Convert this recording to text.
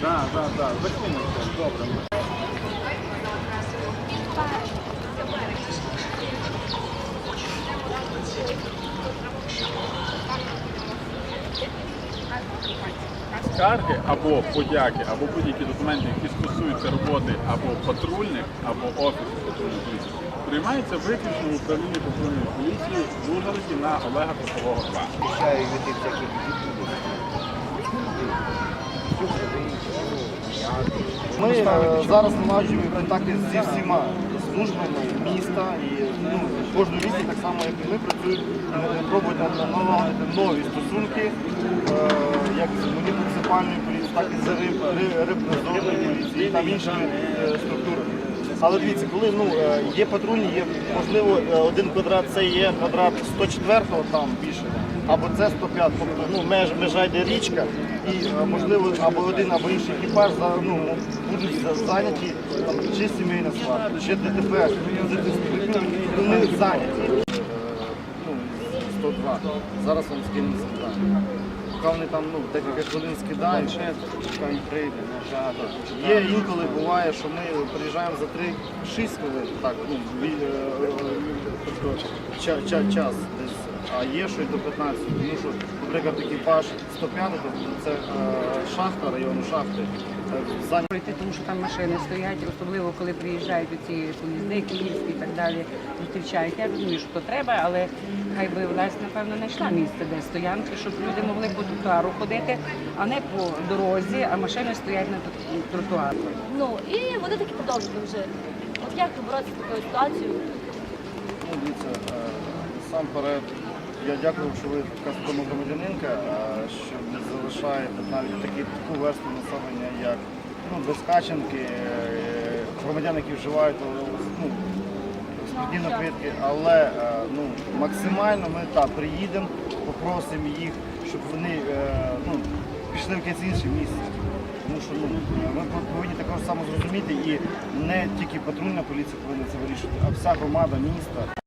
Так, так, так, закинемо, добре. Скарги або подяки, або будь-які документи, які стосуються роботи або патрульних, або офісу патрульної поліції, приймаються виключно в управлінні патрульної поліції в Ужгороді на Олега Попового 2. Обіцяю від тих всяких відповідей. Ми е, зараз налагоджуємо контакти зі всіма службами міста і ну, кожну місті, так само як і ми працюють, е, пробують на- на- налагодити нові стосунки, е, як з муніципальною поліцією, так і з риб- ри- рибнадзорною поліцією, і там іншими е, структурами. Але дивіться, коли ну, е, є патрульні, є можливо е, один квадрат це є квадрат 104-го там більше, або це 105, тобто ну, меж, межа йде річка, і можливо або один, або інший екіпаж за- ну, будуть за- зайняті чи сімейна сварка, чи ДТП, ну, вони зайняті. Е, Ну, 102. Зараз вам скинемо завдання. Поки вони там ну, декілька хвилин скидають, там прийде. Є інколи буває, що ми приїжджаємо за 3-6 хвилин, так, ну, е, е, ча- час а є що й до 15, тому що, наприклад, екіпаж 105, тобто це е, шахта, району шахти, е, пройти, тому що там машини стоять, особливо коли приїжджають ці поїзди київські і так далі, зустрічають. Я розумію, що то треба, але хай би власть, напевно, знайшла місце, де стоянки, щоб люди могли по тротуару ходити, а не по дорозі, а машини стоять на тр- тротуарі. Ну і вони таки продовжили вже. От як боротися з такою ситуацією? Ну, дивіться, е, насамперед, я дякую, що ви така громадянинка, е, що не залишаєте навіть такі, таку версту населення, як ну, безкаченки, е, громадяни, які вживають ну, спиртні напитки, але е, ну, максимально ми так, приїдемо, попросимо їх, щоб вони е, ну, пішли в якесь інше місце. Тому що ну, ми повинні також само зрозуміти, і не тільки патрульна поліція повинна це вирішувати, а вся громада міста.